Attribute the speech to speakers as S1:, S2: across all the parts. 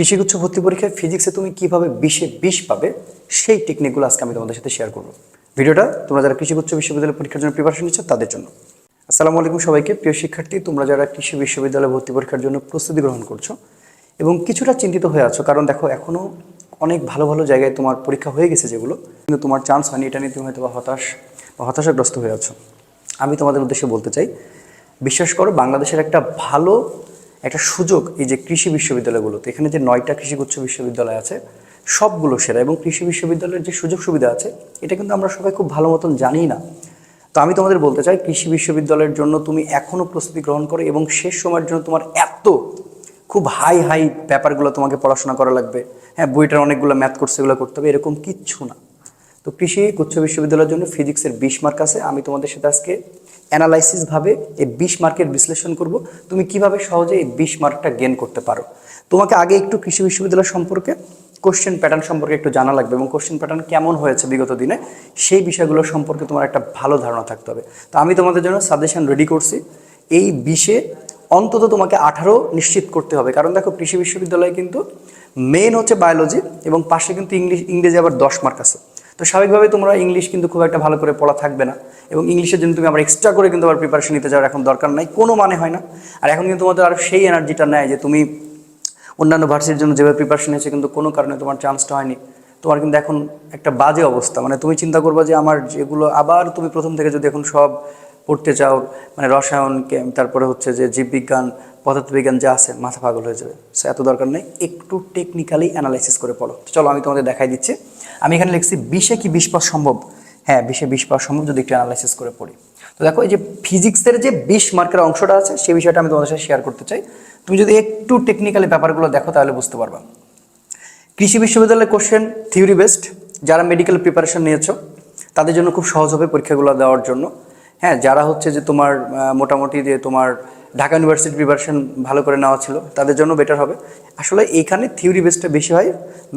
S1: কৃষিগুচ্ছ ভর্তি পরীক্ষায় ফিজিক্সে তুমি কীভাবে বিশে বিশ পাবে, সেই টেকনিকগুলো আজকে আমি তোমাদের সাথে শেয়ার করব। ভিডিওটা তোমরা যারা কৃষিগুচ্ছ বিশ্ববিদ্যালয় পরীক্ষার জন্য প্রিপারেশন নিচ্ছ, তাদের জন্য। আসসালামু আলাইকুম সবাইকে, প্রিয় শিক্ষার্থী, তোমরা যারা কৃষি বিশ্ববিদ্যালয় ভর্তি পরীক্ষার জন্য প্রস্তুতি গ্রহণ করছ এবং কিছুটা চিন্তিত হয়ে আছো, কারণ দেখো এখনও অনেক ভালো ভালো জায়গায় তোমার পরীক্ষা হয়ে গেছে যেগুলো, কিন্তু তোমার চান্স হয়নি, এটা নিয়ে তুমি হয়তো বা হতাশ, বা হতাশাগ্রস্ত হয়ে আছো। আমি তোমাদের উদ্দেশ্যে বলতে চাই, বিশ্বাস করো, বাংলাদেশের একটা ভালো একটা সুযোগ এই যে কৃষি বিশ্ববিদ্যালয়গুলোতে, এখানে যে নয়টা কৃষিগুচ্ছ বিশ্ববিদ্যালয় আছে, সবগুলো সেরা এবং কৃষি বিশ্ববিদ্যালয়ের যে সুযোগ সুবিধা আছে, এটা কিন্তু আমরা সবাই খুব ভালো মতন জানি না। তো আমি তোমাদের বলতে চাই, কৃষি বিশ্ববিদ্যালয়ের জন্য তুমি এখনও প্রস্তুতি গ্রহণ করো এবং শেষ সময়ের জন্য তোমার এত খুব হাই হাই ব্যাপারগুলো তোমাকে পড়াশোনা করা লাগবে। হ্যাঁ বইটার অনেকগুলো ম্যাথ কোর্স এগুলো করতে হবে, এরকম কিচ্ছু না। তো কৃষি উচ্চ বিশ্ববিদ্যালয়ের জন্য ফিজিক্সের বিশ মার্ক আছে, আমি তোমাদের সাথে আজকে অ্যানালাইসিসভাবে এই বিশ মার্কের বিশ্লেষণ করব। তুমি কীভাবে সহজে এই বিশ মার্কটা গেন করতে পারো? তোমাকে আগে একটু কৃষি বিশ্ববিদ্যালয় সম্পর্কে কোশ্চেন প্যাটার্ন সম্পর্কে একটু জানা লাগবে এবং কোশ্চেন প্যাটার্ন কেমন হয়েছে বিগত দিনে, সেই বিষয়গুলো সম্পর্কে তোমার একটা ভালো ধারণা থাকতে হবে। তো আমি তোমাদের জন্য সাজেশন রেডি করছি। এই বিশে অন্তত তোমাকে আঠারো নিশ্চিত করতে হবে। কারণ দেখো, কৃষি বিশ্ববিদ্যালয়ে কিন্তু মেন হচ্ছে বায়োলজি এবং পাশে কিন্তু ইংলিশ, ইংরেজি আবার দশ মার্ক আছে। তো স্বাভাবিকভাবে তোমরা ইংলিশ কিন্তু খুব একটা ভালো করে পড়া থাকবে না। এবং ইংলিশের জন্য তুমি আবার এক্সট্রা করে কিন্তু আবার প্রিপারেশন নিতে যাওয়ার এখন দরকার নাই। কোনো মানে হয় না। আর এখন কিন্তু তোমাদের আর সেই এনার্জিটা নেয় যে তুমি অন্যান্য ভার্সিটির জন্য যেভাবে প্রিপারেশন নিয়েছে কিন্তু কোনো কারণে তোমার চান্সটা হয়নি। তোমার কিন্তু এখন একটা বাজে অবস্থা। মানে তুমি চিন্তা করবা যে আমার যেগুলো আবার তুমি প্রথম থেকে যদি এখন সব পড়তে চাও মানে রসায়ন তারপরে হচ্ছে যে জীববিজ্ঞান পদার্থবিজ্ঞান যা আছে, মাথা পাগল হয়ে যাবে। সো এত দরকার নেই, একটু টেকনিক্যালি অ্যানালাইসিস করে পড়ো। চলো, আমি তোমাদের দেখাই দিচ্ছি। আমি এখানে লিখছি বিশে কি বিশ পাস সম্ভব? হ্যাঁ বিশে বিশ পাস সম্ভব যদি একটু অ্যানালাইসিস করে পড়ি। তো দেখো, এই যে ফিজিক্সের যে বিশ মার্কের অংশটা আছে, সেই বিষয়টা আমি তোমাদের সাথে শেয়ার করতে চাই। তুমি যদি একটু টেকনিক্যালি ব্যাপারগুলো দেখো, তাহলে বুঝতে পারবা। কৃষি বিশ্ববিদ্যালয়ের কোশ্চেন থিওরি বেসড যারা মেডিকেল প্রিপারেশন নিয়েছো, তাদের জন্য খুব সহজ হবে পরীক্ষাগুলো দেওয়ার জন্য। হ্যাঁ যারা হচ্ছে যে তোমার মোটামুটি যে তোমার ঢাকা ইউনিভার্সিটি প্রিপারেশন ভালো করে নেওয়া ছিল, তাদের জন্য বেটার হবে। আসলে এইখানে থিওরি বেসটা বেশি হয়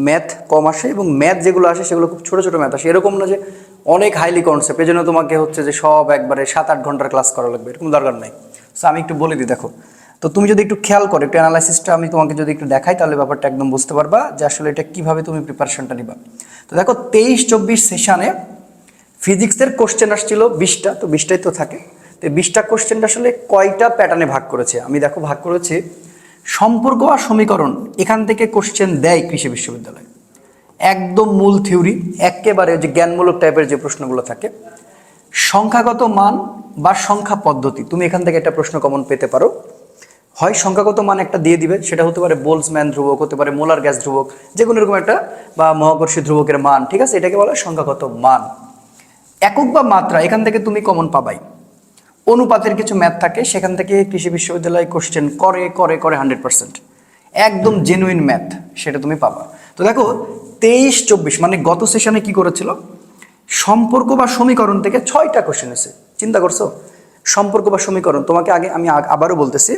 S1: ম্যাথ কম আসে এবং ম্যাথ যেগুলো আসে সেগুলো খুব ছোটো ছোটো ম্যাথ আসে। এরকম না যে অনেক হাইলি কনসেপ্ট এই জন্য তোমাকে হচ্ছে যে সব একবারে সাত আট ঘণ্টার ক্লাস করা লাগবে, এরকম দরকার নাই। সো আমি একটু বলে দিই, দেখো। তো তুমি যদি একটু খেয়াল করো, একটু অ্যানালাইসিসটা আমি তোমাকে যদি একটু দেখাই, তাহলে ব্যাপারটা একদম বুঝতে পারবা যে আসলে এটা কীভাবে তুমি প্রিপারেশনটা নিবা। তো দেখো, তেইশ চব্বিশ সেশানে ফিজিক্সের কোশ্চেন আসছিল বিশটা, তো বিশটাই তো থাকে। তো বিশটা কোশ্চেনটা আসলে কয়টা প্যাটার্নে ভাগ করেছে? আমি দেখো ভাগ করেছি। সম্পর্ক আর সমীকরণ এখান থেকে কোশ্চেন দেয় কৃষি বিশ্ববিদ্যালয়। একদম মূল থিওরি একেবারে যে জ্ঞানমূলক টাইপের যে প্রশ্নগুলো থাকে। সংখ্যাগত মান বা সংখ্যা পদ্ধতি, তুমি এখান থেকে একটা প্রশ্ন কমন পেতে পারো। হয় সংখ্যাগত মান একটা দিয়ে দিবে, সেটা হতে পারে বোলসম্যান ধ্রুবক, হতে পারে মোলার গ্যাস ধ্রুবক যে কোনো এরকম একটা, বা মহাকর্ষী ধ্রুবকের মান, ঠিক আছে? এটাকে বলা সংখ্যাগত মান। একক বা মাত্রা, এখান থেকে তুমি কমন পাবাই। অনুপাতের কিছু ম্যাথ থাকে, সেখান থেকে কৃষি বিশ্ববিদ্যালয় কোশ্চেন করে করে করে হান্ড্রেড পার্সেন্ট একদম জেনুইন ম্যাথ সেটা তুমি পাবা। তো দেখো, তেইশ, চব্বিশ মানে গত সেশনে কি করেছিল? সম্পর্ক বা সমীকরণ থেকে ছয়টা কোশ্চেন এসে। চিন্তা করছ? সম্পর্ক বা সমীকরণ, তোমাকে আগে, আমি আবারও বলতেছি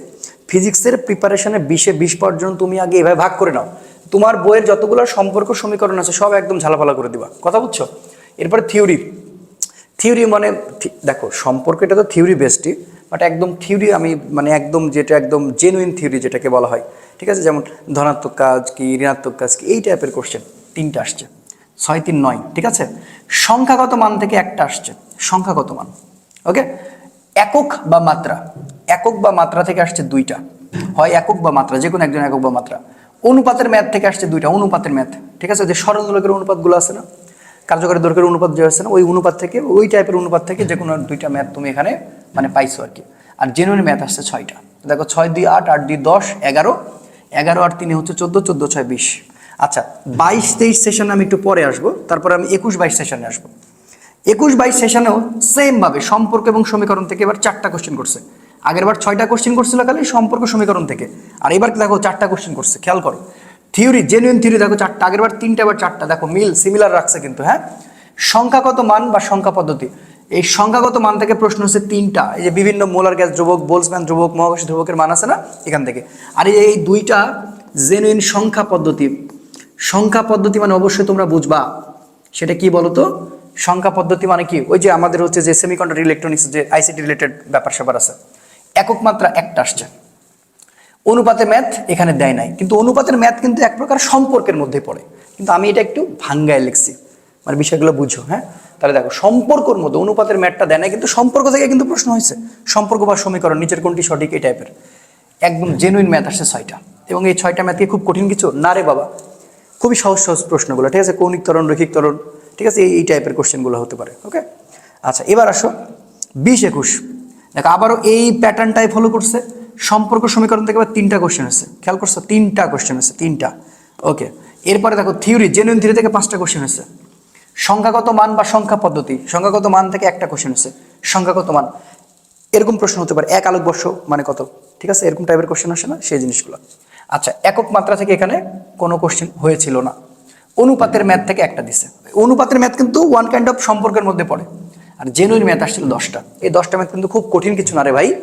S1: ফিজিক্সের প্রিপারেশনে বিশে বিশ পর্যন্ত তুমি আগে এভাবে ভাগ করে নাও। তোমার বইয়ের যতগুলো সম্পর্ক সমীকরণ আছে, সব একদম ঝালাফালা করে দিবা। কথা বুঝছ? এরপরে থিওরি থিওরি মানে দেখো, সম্পর্ক এটা তো থিওরি বেসডই বাট একদম থিওরি আমি মানে একদম যেটা একদম জেনুইন থিওরি যেটাকে বলা হয়, ঠিক আছে? যেমন ধনাত্মক কাজ কি, ঋণাত্মক কাজ কি, এই টাইপের কোশ্চেন তিনটা আসছে, ছয়, তিন, নয়, ঠিক আছে? সংখ্যাগত মান থেকে একটা আসছে, সংখ্যাগত মান ওকে একক বা মাত্রা, একক বা মাত্রা থেকে আসছে দুইটা, হয় একক বা মাত্রা যে কোনো একজন একক বা মাত্রা, অনুপাতের ম্যাথ থেকে আসছে দুইটা, অনুপাতের ম্যাথ, ঠিক আছে? যে সরলমূলকের অনুপাতগুলো আছে না কার্যকরী দৈর্ঘ্যের অনুপাত যে আছে না, ওই অনুপাত থেকে, ওই টাইপের অনুপাত থেকে যে কোনো দুইটা ম্যাথ তুমি এখানে মানে পাইছো আর কি। আর জেনুইন ম্যাথ আসছে ছয়টা। দেখো ছয় দুই আট আট দুই দশ, এগারো। এগারো আর তিনে হচ্ছে চোদ্দ চোদ্দ ছয় বিশ। আচ্ছা বাইশ, তেইশ সেশনে আমি একটু পরে আসব, তারপরে আমি একুশ, বাইশ সেশনে আসব। একুশ, বাইশ সেশনেও সেমভাবে সম্পর্ক এবং সমীকরণ থেকে এবার চারটা কোশ্চেন করছে। আগের বার ছয়টা কোশ্চেন করছিল খালি সম্পর্ক সমীকরণ থেকে। আর এবার দেখো চারটা কোশ্চেন করছে, খেয়াল করো। থিওরি জেনুইন থিওরি দেখো চারটা, আগের বার তিনটা, এবার চারটা, দেখো মিল সিমিলার রাখছে কিন্তু হ্যাঁ? সংখ্যাগত মান বা সংখ্যা পদ্ধতি এই সংখ্যাগত মান থেকে প্রশ্ন হচ্ছে তিনটা। এই যে বিভিন্ন মোলার গ্যাস ধ্রুবক, বোলসম্যান ধ্রুবক মহাকাশী ধ্রুবকের মান আছে না? এখান থেকে। আর এই এই দুইটা জেনুইন সংখ্যা পদ্ধতি সংখ্যা পদ্ধতি মানে অবশ্যই তোমরা বুঝবা। সেটা কি বলতো? সংখ্যা পদ্ধতি মানে কি? ওই যে আমাদের হচ্ছে যে সেমিকন্ডাক্টর ইলেকট্রনিক্স যে আইসিটি রিলেটেড ব্যাপার স্যাপার আছে। একক মাত্রা একটা আসছে। অনুপাতের ম্যাথ এখানে দেয় নাই। কিন্তু অনুপাতের ম্যাথ কিন্তু এক প্রকার সম্পর্কের মধ্যে পড়ে। কিন্তু আমি এটা একটু ভাঙ্গায় লিখছি। মানে বিষয়গুলো বুঝো হ্যাঁ? তাহলে দেখো, সম্পর্কর মধ্যে অনুপাতের ম্যাথটা দেয় না কিন্তু সম্পর্ক থেকে কিন্তু প্রশ্ন হয়েছে। সম্পর্ক বা সমীকরণ, নিচের কোনটি সঠিক এই টাইপের একদম জেনুইন ম্যাথ আসছে ছয়টা। এবং এই ছয়টা ম্যাথকে খুব কঠিন কিছু না রে বাবা। খুবই সহজ সহজ প্রশ্নগুলো, ঠিক আছে? কৌণিক তরণ রৈখিক ত্বরণ, ঠিক আছে? এই টাইপের কোশ্চেনগুলো হতে পারে ওকে আচ্ছা এবার আসো, বিশ একুশ। দেখো, আবারও এই প্যাটার্নটাই ফলো করছে। সম্পর্ক সমীকরণ থেকে তিনটা কোশ্চেন আছে। খেয়াল করছ? তিনটা কোশ্চেন আছে, তিনটা। ওকে এরপরে দেখো থিওরি জেনুইন থিওরি থেকে পাঁচটা কোশ্চেন আছে। সংখ্যাগত মান বা সংখ্যা পদ্ধতি সংখ্যাগত মান থেকে একটা কোশ্চেন আছে। সংখ্যাগত মান, এরকম প্রশ্ন হতে পারে, এক আলোকবর্ষ মানে কত? ঠিক আছে? এরকম টাইপের কোশ্চেন আসে না, সেই জিনিসগুলো। আচ্ছা একক মাত্রা থেকে এখানে কোনো কোশ্চেন হয়েছিল না। অনুপাতের ম্যাথ থেকে একটা দিছে। অনুপাতের ম্যাথ কিন্তু ওয়ান কাইন্ড অফ সম্পর্কের মধ্যে পড়ে। আর জেনুইন ম্যাথ আসছিল দশটা। এই দশটা ম্যাথ কিন্তু খুব কঠিন কিছু না রে ভাই।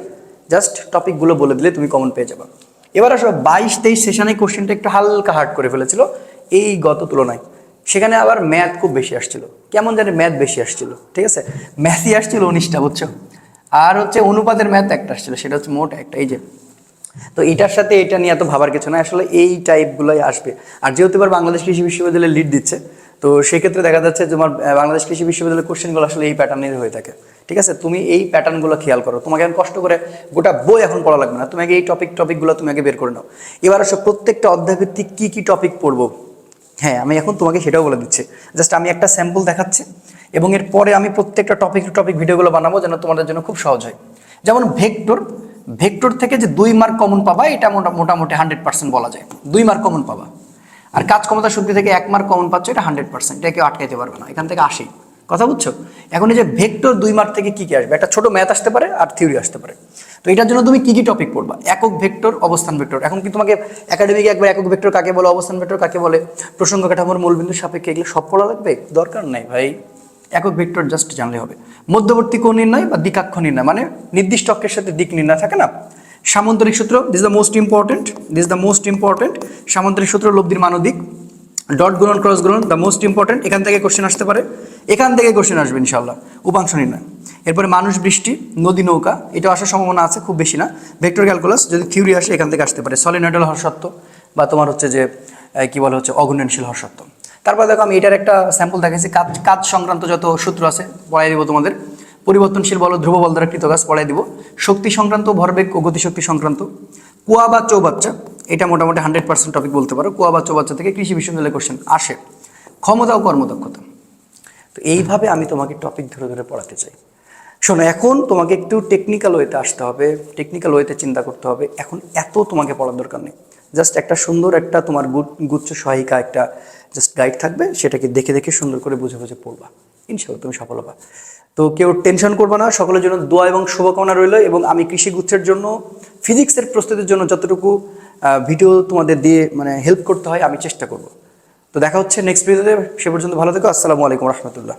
S1: জাস্ট টপিকগুলো বলে দিলে তুমি কমন পেয়ে যাবে। এবার আসলে বাইশ, তেইশ সেশনে কোশ্চেনটা একটু হালকা হার্ড করে ফেলেছিল। এই গত তুলনায়। সেখানে আবার ম্যাথ খুব বেশি আসছিল। কেমন জানি ম্যাথ বেশি আসছিল, ঠিক আছে? ম্যাথই আসছিল উনিশটা, বুঝছ? আর হচ্ছে অনুপাতের ম্যাথ একটা আসছিল, সেটা হচ্ছে মোট একটা, এই যে। তো এটার সাথে এটা নিয়ে এত ভাবার কিছু না আসলে এই টাইপগুলোই আসবে। আর যেহেতু এবার বাংলাদেশ কৃষি বিশ্ববিদ্যালয়ে লিড দিচ্ছে, তো সেক্ষেত্রে দেখা যাচ্ছে তোমার বাংলাদেশ কৃষি বিশ্ববিদ্যালয়ের কোশ্চেনগুলো আসলে এই প্যাটার্নের হয়ে থাকে। ঠিক আছে? তুমি এই প্যাটার্নগুলো খেয়াল করো। তোমাকে এখন কষ্ট করে গোটা বই এখন পড়া লাগবে না। তুমি আগে এই টপিক টপিকগুলো তুমি আগে বের করে নাও। এবার আসো, প্রত্যেকটা অধ্যায়ভিত্তিক কী কী টপিক পড়ব? হ্যাঁ আমি এখন তোমাকে সেটাও বলে দিচ্ছি। জাস্ট আমি একটা স্যাম্পল দেখাচ্ছি এবং এর পরে আমি প্রত্যেকটা টপিক টপিক ভিডিওগুলো বানাবো যেন তোমাদের জন্য খুব সহজ হয়। যেমন ভেক্টর ভেক্টর থেকে যে দুই মার্ক কমন পাবা, এটা মোটা- মোটামুটি হান্ড্রেড পার্সেন্ট বলা যায়। দুই মার্ক কমন পাবা। আর কাজ ক্ষমতা শক্তি থেকে এক মার্ক কমন পাচ্ছ, এটা হান্ড্রেড পার্সেন্ট এটা কেউ আটকাইতে পারবে না। এখান থেকে আসি কথা বুঝছ? এখন এই যে ভেক্টর দুই মার্ক থেকে কী কী আসবে? একটা ছোট ম্যাথ আসতে পারে, আর থিওরি আসতে পারে। তো এটার জন্য তুমি কী কী টপিক পড়বা? একক ভেক্টর, অবস্থান ভেক্টর। এখন কি তোমাকে একাডেমিকে একবার একক ভেক্টর কাকে বলে, অবস্থান ভেক্টর কাকে বলে, প্রসঙ্গ কাঠামোর মূলবিন্দু সাপেক্ষে এগুলো সব পড়া লাগবে? দরকার নাই ভাই। একক ভেক্টর জাস্ট জানলে হবে। মধ্যবর্তী কোণ নির্ণয় বা দিকাক্ষ নির্ণয় মানে নির্দিষ্ট অক্ষের সাথে দিক নির্ণয় থাকে না? সামন্তরিক সূত্র this the most important this the most important সামন্তরিক সূত্র, লব্ধির মানদিক ডট গুণন ক্রস গুণন দ্য মোস্ট ইম্পর্টেন্ট এখান থেকে কোশ্চেন আসতে পারে। এখান থেকে কোশ্চেন আসবে ইনশাল্লাহ উপাংশ নির্ণয়। এরপরে মানুষ বৃষ্টি, নদী নৌকা এটা আসার সম্ভাবনা আছে, খুব বেশি না। ভেক্টর ক্যালকুলাস যদি থিওরি আসে, এখান থেকে আসতে পারে। সলিনয়েডাল হরসত্ব বা তোমার হচ্ছে যে কি বলে হচ্ছে অগুণনশীল হরসত্ব তারপর দেখো আমি এটার একটা স্যাম্পল দেখাইছি কাজ কাজ সংক্রান্ত যত সূত্র আছে, পড়াই দিব তোমাদের। পরিবর্তনশীল বল, ধ্রুব বল দ্বারা কৃত কাজ পড়াই দিব। শক্তি সংক্রান্ত, ভরবেগ ও গতিশক্তি সংক্রান্ত। কুয়া বা চৌবাচ্চা এটা মোটামুটি হান্ড্রেড পার্সেন্ট টপিক বলতে পারো। কুয়া বা চৌবাচ্চা থেকে কৃষি বিশ্ববিদ্যালয় কোশ্চেন আসে। ক্ষমতা ও কর্মদক্ষতা। তো এইভাবে আমি তোমাকে টপিক ধরে ধরে পড়াতে চাই। শোনো, এখন তোমাকে একটু টেকনিক্যাল ওয়েতে আসতে হবে টেকনিক্যাল ওয়েতে চিন্তা করতে হবে। এখন এত তোমাকে পড়ার দরকার নেই। জাস্ট একটা সুন্দর একটা তোমার গুচ্ছ- সহায়িকা একটা জাস্ট গাইড থাকবে, সেটাকে দেখে দেখে সুন্দর করে বুঝে বুঝে পড়বা। ইনশাল্লাহ তুমি সফল হবা। তো কেউ টেনশন করবে না, সকলের জন্য দোয়া এবং শুভকামনা রইল এবং আমি কৃষি গুচ্ছের জন্য ফিজিক্সের প্রস্তুতির জন্য যতটুকু ভিডিও তোমাদের দিয়ে মানে হেল্প করতে হয়, আমি চেষ্টা করব। তো দেখা হচ্ছে নেক্সট ভিডিওতে সে পর্যন্ত ভালো থেকো, আসসালামু আলাইকুম, রহমতুল্লাহ।